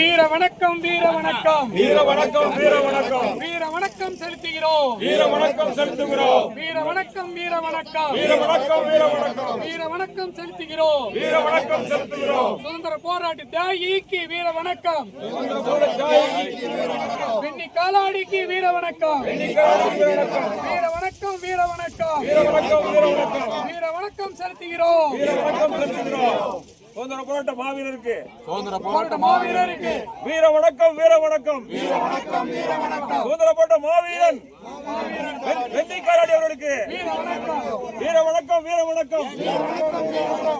வீர வணக்கம் வீர வணக்கம் வீர வணக்கம் வீர வணக்கம் வீர வணக்கம் செலுத்துகிறோம். வீர வணக்கம் செலுத்துகிறோம். வீர வணக்கம் வீர வணக்கம் வீர வணக்கம் வீர வணக்கம் வீர வணக்கம் செலுத்துகிறோம் வீர வணக்கம் செலுத்துகிறோம் சுதந்திர போராட்ட தியாகிக்கு வீர வணக்கம் வெண்ணி காலாடிக்கு வீர வணக்கம் வீர வணக்கம் வீர வணக்கம் வீர வணக்கம் வீர வணக்கம் வீர வணக்கம் செலுத்துகிறோம். வீர வணக்கம் செலுத்துகிறோம். சுதந்திர போராட்ட மாவீரருக்கு போராட்ட மாவீரருக்கு வீர வணக்கம் வீர வணக்கம் சுதந்திர போராட்ட மாவீரன் அவர்களுக்கு வீர வணக்கம் வீர வணக்கம் வீர வணக்கம்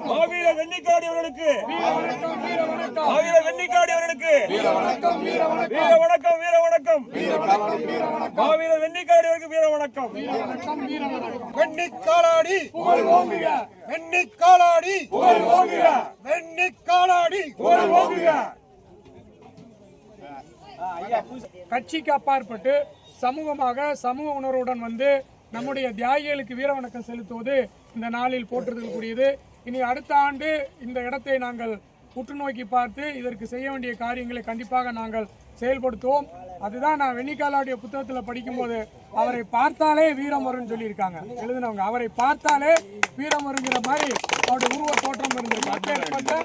மாவீரர் வெண்ணிக்காரடி அவர்களுக்கு வீர வணக்கம் வீர வணக்கம் மாவீரர் வெண்ணிக்காரடி அவர்களுக்கு வீர வணக்கம் வீர வணக்கம் வீர வணக்கம் வீர வணக்கம் மாவீரர் வெண்ணிக்காரடி அவர்களுக்கு வீர வணக்கம் வெண்ணிக்காலாடி புகழ் ஓங்குக வெண்ணிக்காலாடி புகழ் ஓங்குக வெண்ணிக்காலாடி புகழ் ஓங்குக கட்சிக்கு அப்பாற்பட்டு சமூகமாக சமூக உணர்வுடன் வந்து நம்முடைய தியாகிகளுக்கு வீர வணக்கம் செலுத்துவது இந்த நாளில் போற்றுதலுக்குரியது இனி அடுத்த ஆண்டு இந்த இடத்தை நாங்கள் உற்று நோக்கி பார்த்து இதற்கு செய்ய வேண்டிய காரியங்களை கண்டிப்பாக நாங்கள் செயல்படுத்துவோம். அதுதான் நான் வெண்ணிக்காலாவுடைய புத்தகத்தில் படிக்கும்போது அவரை பார்த்தாலே வீரம் வரும்னு சொல்லியிருக்காங்க. எழுதினவங்க அவரை பார்த்தாலே வீரம் வருங்கிற மாதிரி அவருடைய உருவ தோற்றம் இருந்திருக்கு.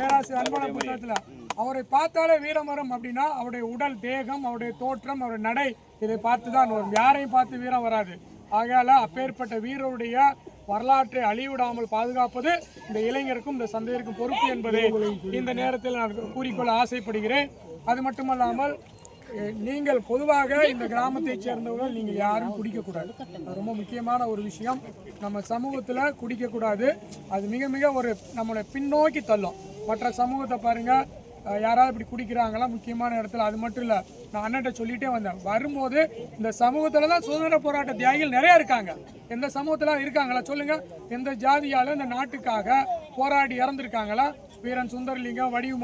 பேராசிரியர் அன்பன புத்தகத்தில். அவரை பார்த்தாலே வீரம் வரும் அப்படின்னா அவருடைய உடல் தேகம் அவருடைய தோற்றம் அவருடைய நடை இதை பார்த்து தான் வரும். யாரையும் பார்த்து வீரம் வராது. ஆகையால் அப்பேற்பட்ட வீரருடைய வரலாற்றை அழிவிடாமல் பாதுகாப்பது இந்த இளைஞருக்கும் இந்த சந்தையிற்கும் பொறுப்பு என்பதை இந்த நேரத்தில் நான் கூறிக்கொள்ள ஆசைப்படுகிறேன். அது மட்டுமல்லாமல் நீங்கள் பொதுவாக இந்த கிராமத்தைச் சேர்ந்தவர்கள் நீங்கள் யாரும் குடிக்கக்கூடாது. அது ரொம்ப முக்கியமான ஒரு விஷயம். நம்ம சமூகத்தில் குடிக்கக்கூடாது. அது மிக மிக ஒரு நம்மளை பின்னோக்கி தள்ளும். மற்ற சமூகத்தை பாருங்கள் யாராவது இப்படி குடிக்கிறாங்களா? முக்கியமான இடத்துல. அது மட்டும் இல்லை நான் அண்ணன்ட்ட சொல்லிகிட்டே வந்தேன். வரும்போது இந்த சமூகத்தில் தான் சுதந்திர போராட்ட தியாகிகள் நிறையா இருக்காங்க. எந்த சமூகத்தில் இருக்காங்களா சொல்லுங்கள் எந்த ஜாதியால் இந்த நாட்டுக்காக போராடி இறந்துருக்காங்களா? வீரன் சுந்தரலிங்கம் வடிவு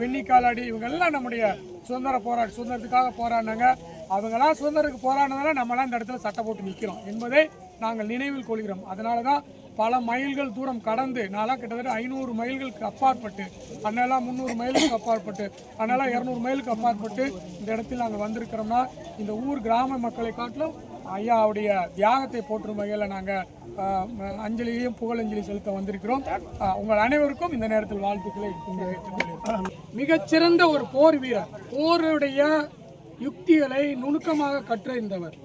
வெண்ணிக்காலாடி இவங்கெல்லாம் நம்முடைய சுதந்திர போராட்ட சுதந்திரத்துக்காக போராடினாங்க. அவங்களாம் சுதந்திரத்துக்கு போராடினதால நம்மளாம் இந்த இடத்துல சட்டை போட்டு நிற்கிறோம் என்பதை நாங்கள் நினைவில் கொள்கிறோம். அதனால தான் பல மைல்கள் தூரம் கடந்து நான்லாம் கிட்டத்தட்ட ஐநூறு மைல்களுக்கு அப்பாற்பட்டு அண்ணெல்லாம் முந்நூறு மைலுக்கு அப்பாற்பட்டு அண்ணெல்லாம் இரநூறு மைலுக்கு அப்பாற்பட்டு இந்த இடத்தில் நாங்கள் வந்திருக்கிறோம்னா இந்த ஊர் கிராம மக்களை காட்டிலும் ஐயாவுடைய தியாகத்தை போற்றும் வகையில் நாங்கள் அஞ்சலியையும் புகழஞ்சலி செலுத்த வந்திருக்கிறோம். உங்கள் அனைவருக்கும் இந்த நேரத்தில் வாழ்த்துக்களை இங்கே மிகச்சிறந்த ஒரு போர் வீரர் போருடைய யுக்திகளை நுணுக்கமாக கற்றறிந்தவர்.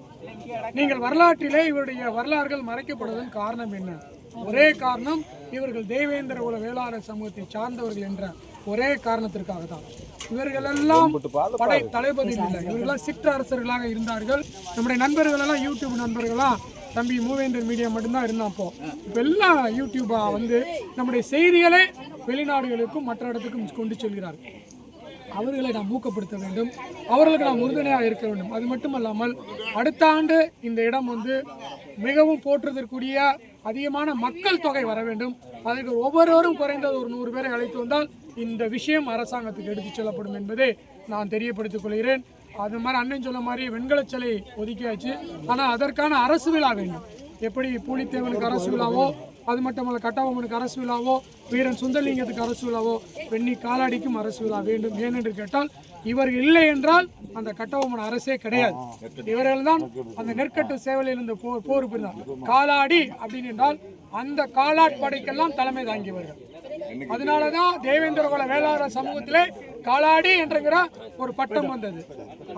நீங்கள் வரலாற்றிலே இவருடைய வரலாறுகள் மறைக்கப்படுவதன் காரணம் என்ன? ஒரே காரணம் இவர்கள் தேவேந்திர குல வேளாளர் சமூகத்தை சார்ந்தவர்கள் என்ற ஒரே காரணத்திற்காக தான் இவர்கள் எல்லாம் படை தளபதி இல்லை. இவர்களெல்லாம் சிற்றரசர்களாக இருந்தார்கள். நம்முடைய நண்பர்கள் எல்லாம் யூடியூப் நண்பர்களாம் தம்பி மூவேந்தர் மீடியா மட்டும்தான் இருந்தான் அப்போ இப்போ எல்லாம் யூடியூபா வந்து நம்முடைய செய்திகளை வெளிநாடுகளுக்கும் மற்ற இடத்துக்கும் கொண்டு செல்கிறார்கள் அவர்களை நாம் ஊக்கப்படுத்த வேண்டும். அவர்களுக்கு நாம் உறுதுணையாக இருக்க வேண்டும். அது மட்டுமல்லாமல் அடுத்த ஆண்டு இந்த இடம் வந்து மிகவும் போற்றுதற்குரிய அதிகமான மக்கள் தொகை வர வேண்டும். அதற்கு ஒவ்வொருவரும் குறைந்தது ஒரு நூறு பேரை அழைத்து வந்தால் இந்த விஷயம் அரசாங்கத்துக்கு எடுத்துச் செல்லப்படும் என்பதை நான் தெரியப்படுத்திக் கொள்கிறேன். அது மாதிரி அண்ணன் சொன்ன மாதிரி வெண்கலச் சிலை ஒதுக்கியாச்சு. ஆனால் அதற்கான அரசு விழா வேண்டும். எப்படி பூலித்தேவனுக்கு அரசு விழாவோ அது மட்டுமல்ல கட்டபொம்மனுக்கு அரசு விழாவோ வீரன் சுந்தரலிங்கத்துக்கு அரசு விழாவோ வெண்ணி காலாடிக்கும் அரசு விழா வேண்டும் ஏனென்று கேட்டால் இவர்கள் இல்லை என்றால் அந்த கட்டபொம்மன் அரசே கிடையாது. இவர்கள் தான் அந்த நெற்கட்டு சேவையில் இருந்த போர் போர் புரிந்தார். காலாடி அப்படின்னு என்றால் அந்த காலாட் படைக்கெல்லாம் தலைமை தாங்கியவர்கள். அதனாலதான் தேவேந்திர குல வேளாளர் சமூகத்திலே காலாடி என்கிற ஒரு பட்டம் வந்தது.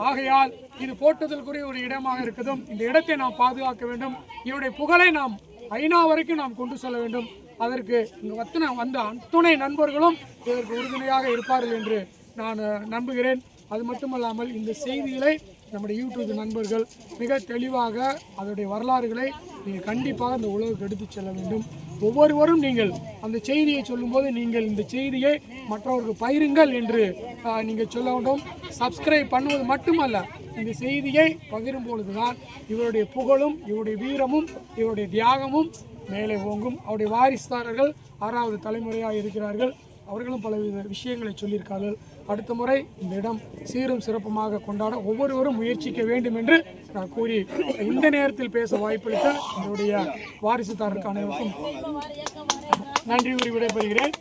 ஆகையால் இது போற்றுதலுக்குரிய ஒரு இடமாக இருக்கதும் இந்த இடத்தை நாம் பாதுகாக்க வேண்டும். இவருடைய புகழை நாம் ஐநா வரைக்கும் நாம் கொண்டு செல்ல வேண்டும். அதற்கு இங்கு வத்தன வந்த அத்துணை நண்பர்களும் இதற்கு உறுதுணையாக இருப்பார்கள் என்று நான் நம்புகிறேன். அது மட்டுமல்லாமல் இந்த செய்திகளை நம்முடைய யூடியூப் நண்பர்கள் மிக தெளிவாக அதனுடைய வரலாறுகளை நீங்கள் கண்டிப்பாக இந்த உலகுக்கு எடுத்துச் செல்ல வேண்டும். ஒவ்வொருவரும் நீங்கள் அந்த செய்தியை சொல்லும்போது நீங்கள் இந்த செய்தியை மற்றவர்கள் பயிருங்கள் என்று நீங்கள் சொல்ல வேண்டும் சப்ஸ்கிரைப் பண்ணுவது மட்டுமல்ல இந்த செய்தியை பகிரும் பொழுதுதான் இவருடைய புகழும் இவருடைய வீரமும் இவருடைய தியாகமும் மேலே ஓங்கும். அவருடைய வாரிசுதாரர்கள் ஆறாவது தலைமுறையாக இருக்கிறார்கள். அவர்களும் பலவித விஷயங்களை சொல்லியிருக்கார்கள். அடுத்த முறை இந்த இடம் சீரும் சிறப்புமாக கொண்டாட ஒவ்வொருவரும் முயற்சிக்க வேண்டும் என்று நான் கூறி இந்த நேரத்தில் பேச வாய்ப்பளித்த என்னுடைய வாரிசுதாரருக்கு அனைவருக்கும் நன்றி கூறி விடைபெறுகிறேன்.